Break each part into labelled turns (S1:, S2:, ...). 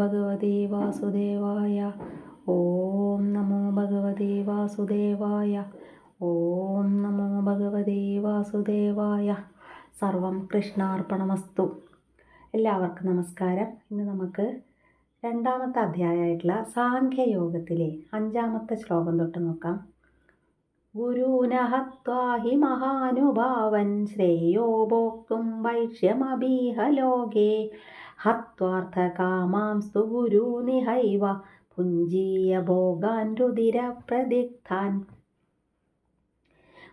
S1: ഭഗവതേ വാസുദേവായ. ഓം നമോ ഭഗവതേ വാസുദേവായ. ഓം നമോ ഭഗവതേ വാസുദേവായ. സർവം കൃഷ്ണാർപ്പണമസ്തു. എല്ലാവർക്കും നമസ്കാരം. ഇന്ന് നമുക്ക് രണ്ടാമത്തെ അധ്യായമായിട്ടുള്ള സാഖ്യയോഗത്തിലെ അഞ്ചാമത്തെ ശ്ലോകം തൊട്ട് നോക്കാം. ഗുരുനഹത്വാഹി മഹാനുഭാവൻ ശ്രേയോ ഭോക്തും വൈഷ്യമബീഹ ലോകേ. ഹത്വാർത്ഥകാമാംസ്തു ഗുരുനിഹൈവ പുഞ്ചീയ ഭോഗാൻ രുതിരപ്രദിഗ്ധാൻ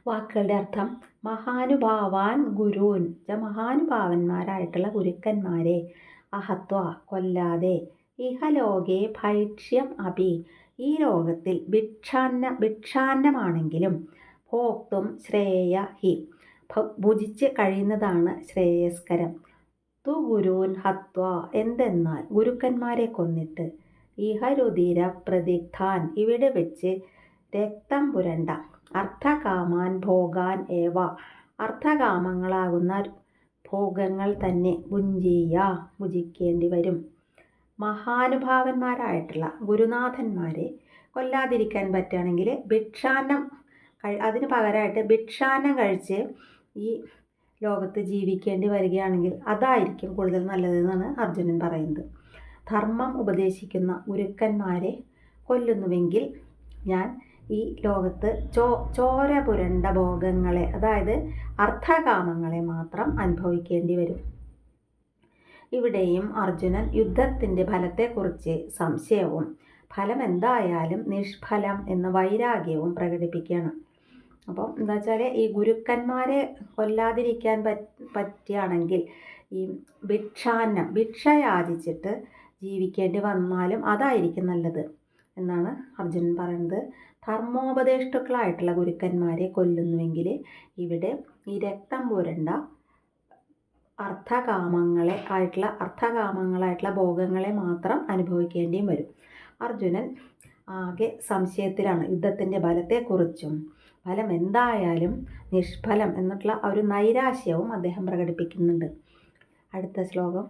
S1: വാക്കുകളുടെ അർത്ഥം മഹാനുഭാവാൻ ഗുരുൻ മഹാനുഭാവന്മാരായിട്ടുള്ള ഗുരുക്കന്മാരെ. അഹത്വ കൊല്ലാതെ. ഇഹലോകെ ഭൈക്ഷ്യം അഭി. ഈ ലോകത്തിൽ ഭിക്ഷാന്ന ഭിക്ഷാന്നമാണെങ്കിലും ഭോക്തും ശ്രേയ ഹി. ഭുജിച്ച് കഴിയുന്നതാണ് ശ്രേയസ്കരം. തു ഗുരുൻ ഹത്വ എന്തെന്നാൽ ഗുരുക്കന്മാരെ കൊന്നിട്ട് ഇഹരുതിര പ്രതിഗ്ധാൻ ഇവിടെ വെച്ച് രക്തം പുരണ്ട. അർത്ഥകാമാൻ ഭോഗാൻ ഏവ. അർത്ഥകാമങ്ങളാകുന്ന ഭോഗങ്ങൾ തന്നെ ഭുഞ്ചീയ ഭുജിക്കേണ്ടി വരും. മഹാനുഭാവന്മാരായിട്ടുള്ള ഗുരുനാഥന്മാരെ കൊല്ലാതിരിക്കാൻ പറ്റുകയാണെങ്കിൽ ഭിക്ഷാന്നം അതിന് പകരമായിട്ട് ഭിക്ഷാന്നം കഴിച്ച് ഈ ലോകത്ത് ജീവിക്കേണ്ടി വരികയാണെങ്കിൽ അതായിരിക്കും കൂടുതൽ നല്ലതെന്നാണ് അർജുനൻ പറയുന്നത്. ധർമ്മം ഉപദേശിക്കുന്ന ഗുരുക്കന്മാരെ കൊല്ലുന്നുവെങ്കിൽ ഞാൻ ഈ ലോകത്ത് ചോ ചോര പുരണ്ട ഭോഗങ്ങളെ അതായത് അർത്ഥകാമങ്ങളെ മാത്രം അനുഭവിക്കേണ്ടി വരും. ഇവിടെയും അർജുനൻ യുദ്ധത്തിന്റെ ഫലത്തെക്കുറിച്ച് സംശയവും ഫലം എന്തായാലും നിഷ്ഫലം എന്ന വൈരാഗ്യവും പ്രകടിപ്പിക്കുകയാണ്. അപ്പം എന്താ വെച്ചാൽ ഈ ഗുരുക്കന്മാരെ കൊല്ലാതിരിക്കാൻ പറ്റുകയാണെങ്കിൽ ഈ ഭിക്ഷാന്നം ഭിക്ഷ യാചിച്ചിട്ട് ജീവിക്കേണ്ടി വന്നാലും അതായിരിക്കും നല്ലത് എന്നാണ് അർജുനൻ പറയുന്നത്. ധർമ്മോപദേഷ്ടുക്കളായിട്ടുള്ള ഗുരുക്കന്മാരെ കൊല്ലുന്നുവെങ്കിൽ ഇവിടെ ഈ രക്തം പുരണ്ട അർത്ഥകാമങ്ങളെ ആയിട്ടുള്ള അർത്ഥകാമങ്ങളായിട്ടുള്ള ഭോഗങ്ങളെ മാത്രം അനുഭവിക്കേണ്ടിയും വരും. അർജുനൻ ആകെ സംശയത്തിലാണ് യുദ്ധത്തിന്റെ ഫലത്തെക്കുറിച്ചും. ഫലം എന്തായാലും നിഷ്ഫലം എന്നിട്ടുള്ള ഒരു നൈരാശ്യവും അദ്ദേഹം പ്രകടിപ്പിക്കുന്നുണ്ട്. അടുത്ത ശ്ലോകം.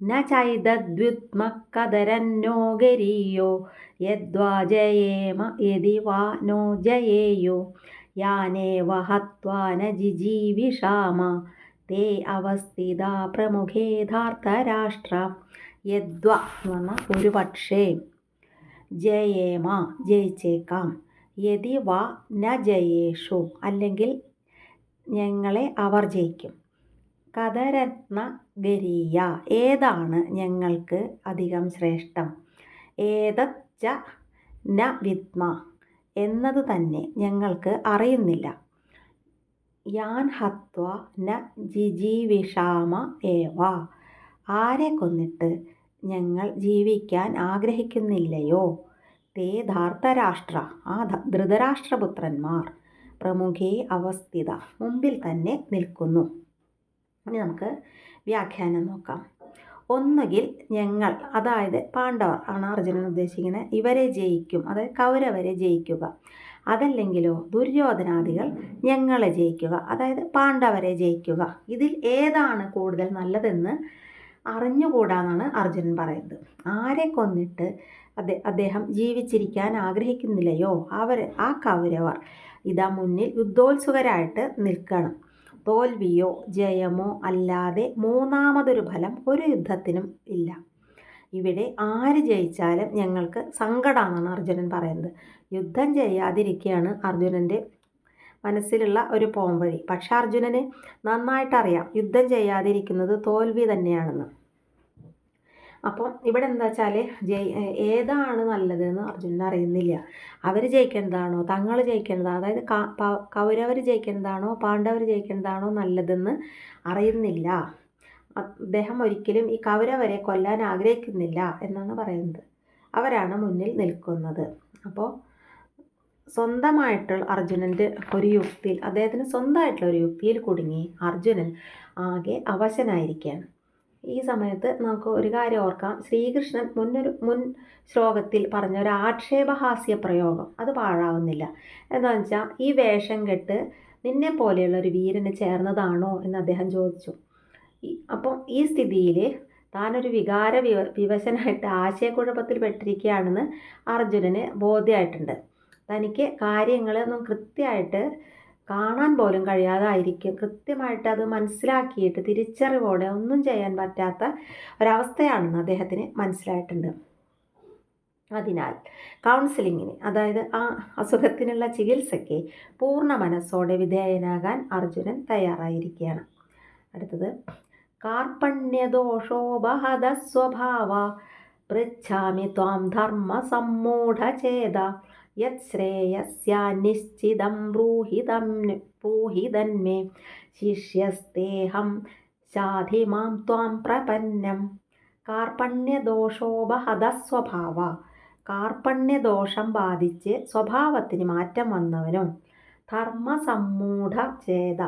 S1: ന ചൈതദ്വിത്മക്കതരന്നോ ഗരീയോ യദ്വാ ജയേമ യതി വാ നോ ജയേയോ യാനേ വഹത്വാന ജിജീവിഷാമ തേ അവസ്ഥിത പ്രമുഖേധാർത്ഥരാഷ്ട്ര യദ്വ എന്ന് പറഞ്ഞാൽ ഒരു പക്ഷേ ജയേമ ജയിച്ചേക്കാം. യതി വ ന ജയേഷു. അല്ലെങ്കിൽ ഞങ്ങളെ അവർ ജയിക്കും. കഥരത്ന ഗരീയ ഏതാണ് ഞങ്ങൾക്ക് അധികം ശ്രേഷ്ഠം? ഏതച്ച ന വിത്മ എന്നത് തന്നെ ഞങ്ങൾക്ക് അറിയുന്നില്ല. യാൻ ഹത്വ ന ജിജീവിഷാമ ഏവ? ആരെ കൊന്നിട്ട് ഞങ്ങൾ ജീവിക്കാൻ ആഗ്രഹിക്കുന്നില്ലയോ? തേ ധാർത്തരാഷ്ട്ര ആ ധൃതരാഷ്ട്രപുത്രന്മാർ പ്രമുഖേ അവസ്ഥിത മുമ്പിൽ തന്നെ നിൽക്കുന്നു. ഇനി നമുക്ക് വ്യാഖ്യാനം നോക്കാം. ഒന്നുകിൽ ഞങ്ങൾ അതായത് പാണ്ഡവർ ആണ് അർജുനൻ ഉദ്ദേശിക്കുന്നത് ഇവരെ ജയിക്കും അതായത് കൗരവരെ ജയിക്കുക. അതല്ലെങ്കിലോ ദുര്യോധനാദികൾ ഞങ്ങളെ ജയിക്കുക അതായത് പാണ്ഡവരെ ജയിക്കുക. ഇതിൽ ഏതാണ് കൂടുതൽ നല്ലതെന്ന് അറിഞ്ഞുകൂടാന്നാണ് അർജുനൻ പറയുന്നത്. ആരെ കൊന്നിട്ട് അദ്ദേഹം ജീവിച്ചിരിക്കാൻ ആഗ്രഹിക്കുന്നില്ലയോ? അവർ ആ കൗരവർ ഇതാ മുന്നിൽ യുദ്ധോത്സുകരായിട്ട് നിൽക്കണം. തോൽവിയോ ജയമോ അല്ലാതെ മൂന്നാമതൊരു ഫലം ഒരു യുദ്ധത്തിനും ഇല്ല. ഇവിടെ ആര് ജയിച്ചാലും ഞങ്ങൾക്ക് സങ്കടമാണെന്നാണ് അർജുനൻ പറയുന്നത്. യുദ്ധം ചെയ്യാതിരിക്കുകയാണ് അർജുനന്റെ മനസ്സിലുള്ള ഒരു പോംവഴി. പക്ഷെ അർജുനന് നന്നായിട്ടറിയാം യുദ്ധം ചെയ്യാതിരിക്കുന്നത് തോൽവി തന്നെയാണെന്ന്. അപ്പം ഇവിടെ എന്താ വെച്ചാൽ ജയി ഏതാണ് നല്ലതെന്ന് അർജുനൻ അറിയുന്നില്ല. അവർ ജയിക്കേണ്ടതാണോ തങ്ങൾ ജയിക്കേണ്ടതാണോ അതായത് കൗരവർ ജയിക്കേണ്ടതാണോ പാണ്ഡവർ ജയിക്കേണ്ടതാണോ നല്ലതെന്ന് അറിയുന്നില്ല. അദ്ദേഹം ഒരിക്കലും ഈ കൗരവരെ കൊല്ലാൻ ആഗ്രഹിക്കുന്നില്ല എന്നാണ് പറയുന്നത്. അവരാണ് മുന്നിൽ നിൽക്കുന്നത്. അപ്പോൾ സ്വന്തമായിട്ടുള്ള അർജുനന്റെ ഒരു യുക്തിയിൽ അദ്ദേഹത്തിന് സ്വന്തമായിട്ടുള്ള ഒരു യുക്തിയിൽ കുടുങ്ങി അർജുനൻ ആകെ അവശനായിരിക്കുകയാണ്. ഈ സമയത്ത് നമുക്ക് ഒരു കാര്യം ഓർക്കാം. ശ്രീകൃഷ്ണൻ മുന്നൊരു മുൻ ശ്ലോകത്തിൽ പറഞ്ഞ ഒരു ആക്ഷേപഹാസ്യ പ്രയോഗം അത് പാഴാവുന്നില്ല. എന്താണെന്ന് വെച്ചാൽ ഈ വേഷം കെട്ട് നിന്നെ പോലെയുള്ള ഒരു വീരന് ചേർന്നതാണോ എന്ന് അദ്ദേഹം ചോദിച്ചു. അപ്പം ഈ സ്ഥിതിയിൽ താനൊരു വികാര വിവ വിവശനായിട്ട് ആശയക്കുഴപ്പത്തിൽ പെട്ടിരിക്കുകയാണെന്ന് അർജുനന് ബോധ്യമായിട്ടുണ്ട് തനിക്ക് കാര്യങ്ങളൊന്നും കൃത്യമായിട്ട് കാണാൻ പോലും കഴിയാതായിരിക്കും. കൃത്യമായിട്ട് അത് മനസ്സിലാക്കിയിട്ട് തിരിച്ചറിവോടെ ഒന്നും ചെയ്യാൻ പറ്റാത്ത ഒരവസ്ഥയാണെന്ന് അദ്ദേഹത്തിന് മനസ്സിലായിട്ടുണ്ട്. അതിനാൽ കൗൺസിലിങ്ങിന് അതായത് ആ അസുഖത്തിനുള്ള ചികിത്സയ്ക്ക് പൂർണ മനസ്സോടെ വിധേയനാകാൻ അർജുനൻ തയ്യാറായിരിക്കുകയാണ്. അടുത്തത് കാർപ്പണ്യദോഷോപഹത സ്വഭാവ പൃച്ഛാമി ത്വാം ധർമ്മ സമ്മൂഢചേത യത് ശ്രേയസ്യാനിശ്ചിതം ബ്രൂഹിതം ബ്രൂഹിതന്മേ ശിഷ്യസ്തേഹം ശാധി മാം ത്വാം പ്രപന്നം കാർപ്പണ്യദോഷോപഹതസ്വഭാവ കാർപ്പണ്യദോഷം ബാധിച്ച് സ്വഭാവത്തിന് മാറ്റം വന്നവനും ധർമ്മസമ്മൂഢ ചേത।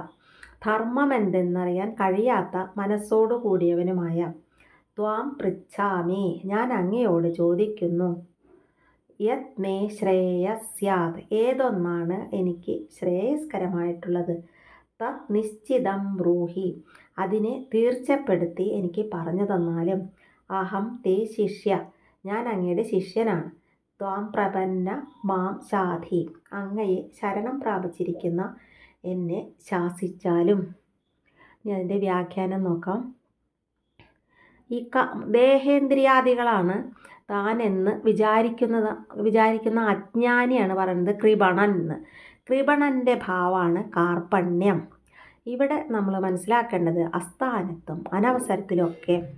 S1: ധർമ്മമെന്തെന്നറിയാൻ കഴിയാത്ത മനസ്സോടു കൂടിയവനുമായ ത്വാം പൃച്ഛാമി. ഞാൻ അങ്ങയോട് ചോദിക്കുന്നു യത് മേ ശ്രേയസ്യാത്. ഏതൊന്നാണ് എനിക്ക് ശ്രേയസ്കരമായിട്ടുള്ളത്? തത് നിശ്ചിതം ബ്രൂഹി. അതിനെ തീർച്ചപ്പെടുത്തി എനിക്ക് പറഞ്ഞു തന്നാലും അഹം തേ ശിഷ്യ. ഞാൻ അങ്ങയുടെ ശിഷ്യനാണ്. ത്വാം പ്രപന്ന മാം ശാധി. അങ്ങയെ ശരണം പ്രാപിച്ചിരിക്കുന്ന എന്നെ ശാസിച്ചാലും. ഇനി അതിന്റെ വ്യാഖ്യാനം നോക്കാം. ഈ ക ദേഹേന്ദ്രിയാദികളാണ് താനെന്ന് വിചാരിക്കുന്നത് വിചാരിക്കുന്ന അജ്ഞാനിയാണ് പറയുന്നത് കൃപണൻ എന്ന്. കൃപണന്റെ ഭാവമാണ് കാർപ്പണ്യം. ഇവിടെ നമ്മൾ മനസ്സിലാക്കേണ്ടത് അസ്ഥാനത്തും അനവസരത്തിലുമൊക്കെ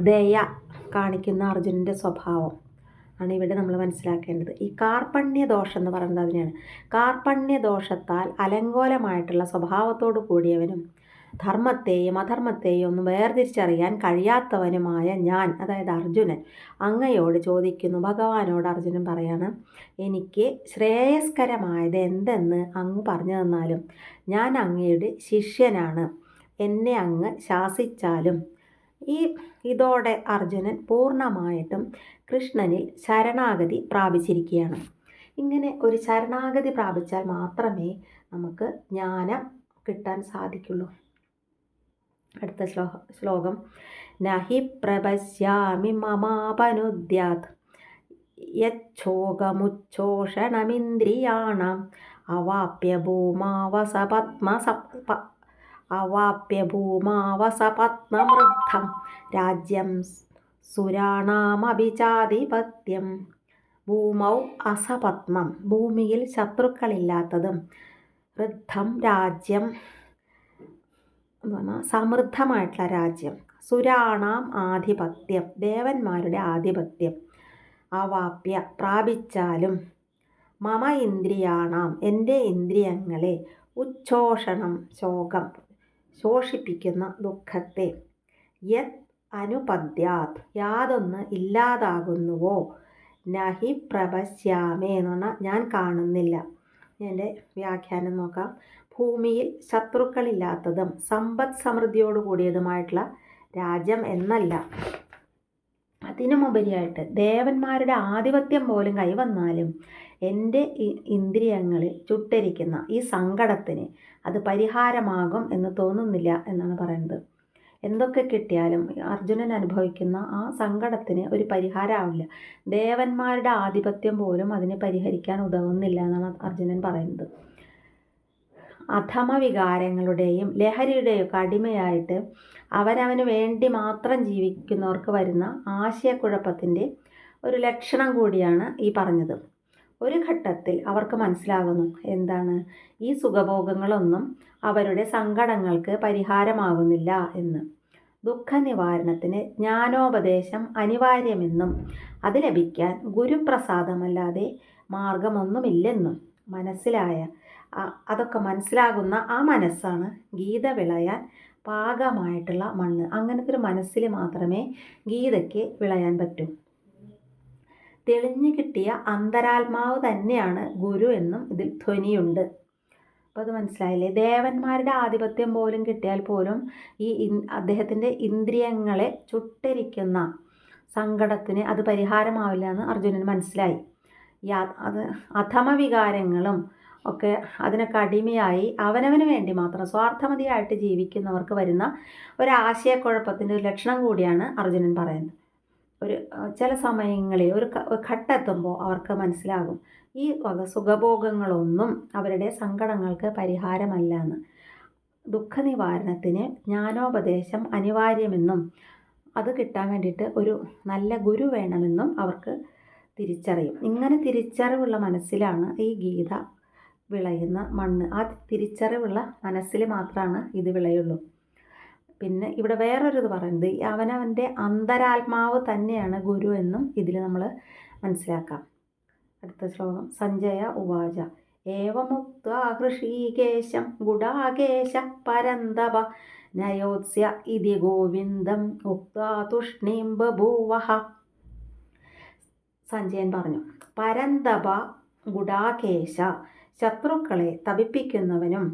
S1: ദയ കാണിക്കുന്ന അർജുനന്റെ സ്വഭാവം ആണ് ഇവിടെ നമ്മൾ മനസ്സിലാക്കേണ്ടത്. ഈ കാർപ്പണ്യ ദോഷം എന്ന് പറയുന്നത് അതിനെയാണ്. കാർപ്പണ്യ ദോഷത്താൽ അലങ്കോലമായിട്ടുള്ള സ്വഭാവത്തോടു കൂടിയവനും ധർമ്മത്തെയും അധർമ്മത്തെയും ഒന്നും വേർതിരിച്ചറിയാൻ കഴിയാത്തവനുമായ ഞാൻ അതായത് അർജുനൻ അങ്ങയോട് ചോദിക്കുന്നു. ഭഗവാനോട് അർജുനൻ പറയാണ് എനിക്ക് ശ്രേയസ്കരമായത് എന്തെന്ന് അങ്ങ് പറഞ്ഞു തന്നാലും ഞാൻ അങ്ങയുടെ ശിഷ്യനാണ്. എന്നെ അങ്ങ് ശാസിച്ചാലും. ഈ ഇതോടെ അർജുനൻ പൂർണമായിട്ടും കൃഷ്ണനിൽ ശരണാഗതി പ്രാപിച്ചിരിക്കുകയാണ്. ഇങ്ങനെ ഒരു ശരണാഗതി പ്രാപിച്ചാൽ മാത്രമേ നമുക്ക് ജ്ഞാനം കിട്ടാൻ സാധിക്കുള്ളൂ. അടുത്ത ശ്ലോക ശ്ലോകം. നഹി പ്രപശ്യാമി മമാപനുദ്യാത്. യച്ഛോകമുച്ഛോഷണമിന്ദ്രിയാണാം. അവാപ്യ ഭൂമാവസപത്മ അവാപ്യ ഭൂമാവസപത്മവൃദ്ധം രാജ്യം സുരാണാമഭിചാധിപത്യം ഭൂമൗ അസപത്മം. ഭൂമിയിൽ ശത്രുക്കളില്ലാത്തതും വൃദ്ധം രാജ്യം എന്ന് പറഞ്ഞാൽ സമൃദ്ധമായിട്ടുള്ള രാജ്യം. സുരാണാം ആധിപത്യം. ദേവന്മാരുടെ ആധിപത്യം. അവാപ്യ പ്രാപിച്ചാലും മമ ഇന്ദ്രിയാണാം. എന്റെ ഇന്ദ്രിയങ്ങളെ ഉച്ഛോഷണം ശോകം ശോഷിപ്പിക്കുന്ന ദുഃഖത്തെ. യത് അനുപദ്യാത്. യാതൊന്ന് ഇല്ലാതാകുന്നുവോ? നഹി പ്രപശ്യാമേ എന്ന് പറഞ്ഞാൽ ഞാൻ കാണുന്നില്ല. എന്റെ വ്യാഖ്യാനം നോക്കാം. ഭൂമിയിൽ ശത്രുക്കളില്ലാത്തതും സമ്പദ് സമൃദ്ധിയോട് കൂടിയതുമായിട്ടുള്ള രാജ്യം എന്നല്ല. അതിനുമുപരിയായിട്ട് ദേവന്മാരുടെ ആധിപത്യം പോലും കൈവന്നാലും എന്റെ ഇന്ദ്രിയങ്ങളിൽ ചുട്ടരിക്കുന്ന ഈ സങ്കടത്തിന് അത് പരിഹാരമാകും എന്ന് തോന്നുന്നില്ല എന്നാണ് പറയുന്നത്. എന്തൊക്കെ കിട്ടിയാലും അർജുനൻ അനുഭവിക്കുന്ന ആ സങ്കടത്തിന് ഒരു പരിഹാരമാവില്ല ദേവന്മാരുടെ ആധിപത്യം പോലും അതിനെ പരിഹരിക്കാൻ ഉതകുന്നില്ല എന്നാണ് അർജുനൻ പറയുന്നത്. അധമ വികാരങ്ങളുടെയും ലഹരിയുടെയും അടിമയായിട്ട് അവനവന് വേണ്ടി മാത്രം ജീവിക്കുന്നവർക്ക് വരുന്ന ആശയക്കുഴപ്പത്തിന്റെ ഒരു ലക്ഷണം കൂടിയാണ് ഈ പറഞ്ഞത്. ഒരു ഘട്ടത്തിൽ അവർക്ക് മനസ്സിലാകുന്നു എന്താണ്? ഈ സുഖഭോഗങ്ങളൊന്നും അവരുടെ സങ്കടങ്ങൾക്ക് പരിഹാരമാകുന്നില്ല എന്ന്. ദുഃഖനിവാരണത്തിന് ജ്ഞാനോപദേശം അനിവാര്യമെന്നും അത് ലഭിക്കാൻ ഗുരുപ്രസാദമല്ലാതെ മാർഗമൊന്നുമില്ലെന്നും മനസ്സിലായ അതൊക്കെ മനസ്സിലാകുന്ന ആ മനസ്സാണ് ഗീത വിളയാൻ പാകമായിട്ടുള്ള മണ്ണ്. അങ്ങനത്തെ ഒരു മനസ്സിൽ മാത്രമേ ഗീതയ്ക്ക് വിളയാൻ പറ്റൂ. തെളിഞ്ഞു കിട്ടിയ അന്തരാത്മാവ് തന്നെയാണ് ഗുരു എന്നും ഇതിൽ ധ്വനിയുണ്ട്. അപ്പോൾ അത് മനസ്സിലായില്ലേ? ദേവന്മാരുടെ ആധിപത്യം പോലും കിട്ടിയാൽ പോലും ഈ അദ്ദേഹത്തിന്റെ ഇന്ദ്രിയങ്ങളെ ചുട്ടരിക്കുന്ന സങ്കടത്തിന് അത് പരിഹാരമാവില്ല എന്ന് അർജുനന് മനസ്സിലായി. അത് അധമ വികാരങ്ങളും ഒക്കെ അതിനൊക്കെ അടിമയായി അവനവന് വേണ്ടി മാത്രം സ്വാർത്ഥമതിയായിട്ട് ജീവിക്കുന്നവർക്ക് വരുന്ന ഒരു ആശയക്കുഴപ്പത്തിന്റെ ഒരു ലക്ഷണം കൂടിയാണ് അർജുനൻ പറയുന്നത്. ഒരു ചില സമയങ്ങളിൽ ഒരു ഘട്ടെത്തുമ്പോൾ അവർക്ക് മനസ്സിലാകും ഈ വക സുഖഭോഗങ്ങളൊന്നും അവരുടെ സങ്കടങ്ങൾക്ക് പരിഹാരമല്ല എന്ന്. ദുഃഖനിവാരണത്തിന് ജ്ഞാനോപദേശം അനിവാര്യമെന്നും അത് കിട്ടാൻ വേണ്ടിയിട്ട് ഒരു നല്ല ഗുരു വേണമെന്നും അവർക്ക് തിരിച്ചറിയും. ഇങ്ങനെ തിരിച്ചറിവുള്ള മനസ്സിലാണ് ഈ ഗീത വിളയുന്ന മണ്ണ്. ആ തിരിച്ചറിവുള്ള മനസ്സിൽ മാത്രമാണ് ഇത് വിളയുള്ളൂ. പിന്നെ ഇവിടെ വേറൊരു ഇത് പറയുന്നത്. അവനവന്റെ അന്തരാത്മാവ് തന്നെയാണ് ഗുരു എന്നും ഇതിൽ നമ്മൾ മനസ്സിലാക്കാം. അടുത്ത ശ്ലോകം. സഞ്ജയ ഉവാച. ഏവമുക്ത ഹൃഷീകേശം ഗുഡാകേശ പരന്തപ നയോത്സ്യ ഇതി ഗോവിന്ദം ഉക്ത തുഷ്ണീം ബഭൂവഹ സഞ്ജയൻ പറഞ്ഞു. പരന്തപ ഗുഡാകേശ ശത്രുക്കളെ തപിപ്പിക്കുന്നവനും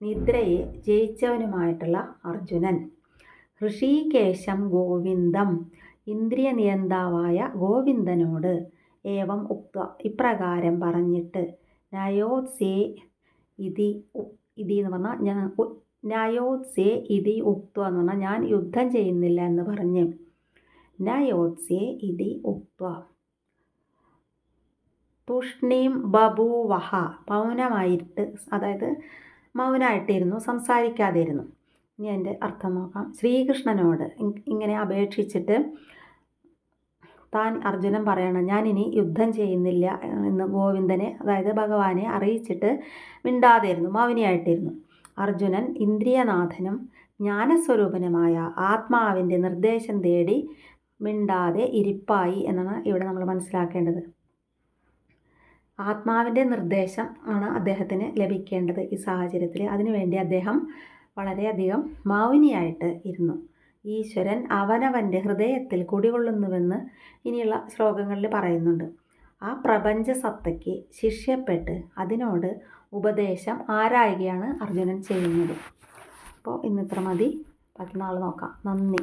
S1: നിദ്രയെ ജയിച്ചവനുമായിട്ടുള്ള അർജുനൻ. ഋഷികേശം ഗോവിന്ദം ഇന്ദ്രിയ നിയന്താവായ ഗോവിന്ദനോട് ഏവം ഉക്ത ഇപ്രകാരം പറഞ്ഞിട്ട് നയോത്സേ ഇതി ഇതി എന്ന് പറഞ്ഞാൽ ഞാൻ നയോത്സേ ഇതി ഉക്ത എന്ന് പറഞ്ഞാൽ ഞാൻ യുദ്ധം ചെയ്യുന്നില്ല എന്ന് പറഞ്ഞ് നയോത്സേ ഇതി ഉക്ത തുഷ്ണീം ബഭൂവഹ മൗനമായിട്ട് അതായത് മൗനമായിട്ടിരുന്നു സംസാരിക്കാതിരുന്നു. ഇനി എന്റെ അർത്ഥം നോക്കാം. ശ്രീകൃഷ്ണനോട് ഇങ്ങനെ അപേക്ഷിച്ചിട്ട് താൻ അർജുനൻ പറയണം ഞാനിനി യുദ്ധം ചെയ്യുന്നില്ല എന്ന് ഗോവിന്ദനെ അതായത് ഭഗവാനെ അറിയിച്ചിട്ട് മിണ്ടാതിരുന്നു മൗനിയായിട്ടിരുന്നു. അർജുനൻ ഇന്ദ്രിയനാഥനും ജ്ഞാനസ്വരൂപനുമായ ആത്മാവിന്റെ നിർദ്ദേശം തേടി മിണ്ടാതെ ഇരിപ്പായി എന്നാണ് ഇവിടെ നമ്മൾ മനസ്സിലാക്കേണ്ടത്. ആത്മാവിന്റെ നിർദ്ദേശം ആണ് അദ്ദേഹത്തിന് ലഭിക്കേണ്ടത് ഈ സാഹചര്യത്തിൽ. അതിനുവേണ്ടി അദ്ദേഹം വളരെയധികം മൗനിയായിട്ട് ഇരുന്നു. ഈശ്വരൻ അവനവന്റെ ഹൃദയത്തിൽ കുടികൊള്ളുന്നുവെന്ന് ഇനിയുള്ള ശ്ലോകങ്ങളിൽ പറയുന്നുണ്ട്. ആ പ്രപഞ്ച സത്തയ്ക്ക് ശിഷ്യപ്പെട്ട് അതിനോട് ഉപദേശം ആരായുകയാണ് അർജുനൻ ചെയ്യുന്നത്. അപ്പോൾ ഇന്നിത്ര മതി. പറ്റുന്ന ആൾ നോക്കാം. നന്ദി.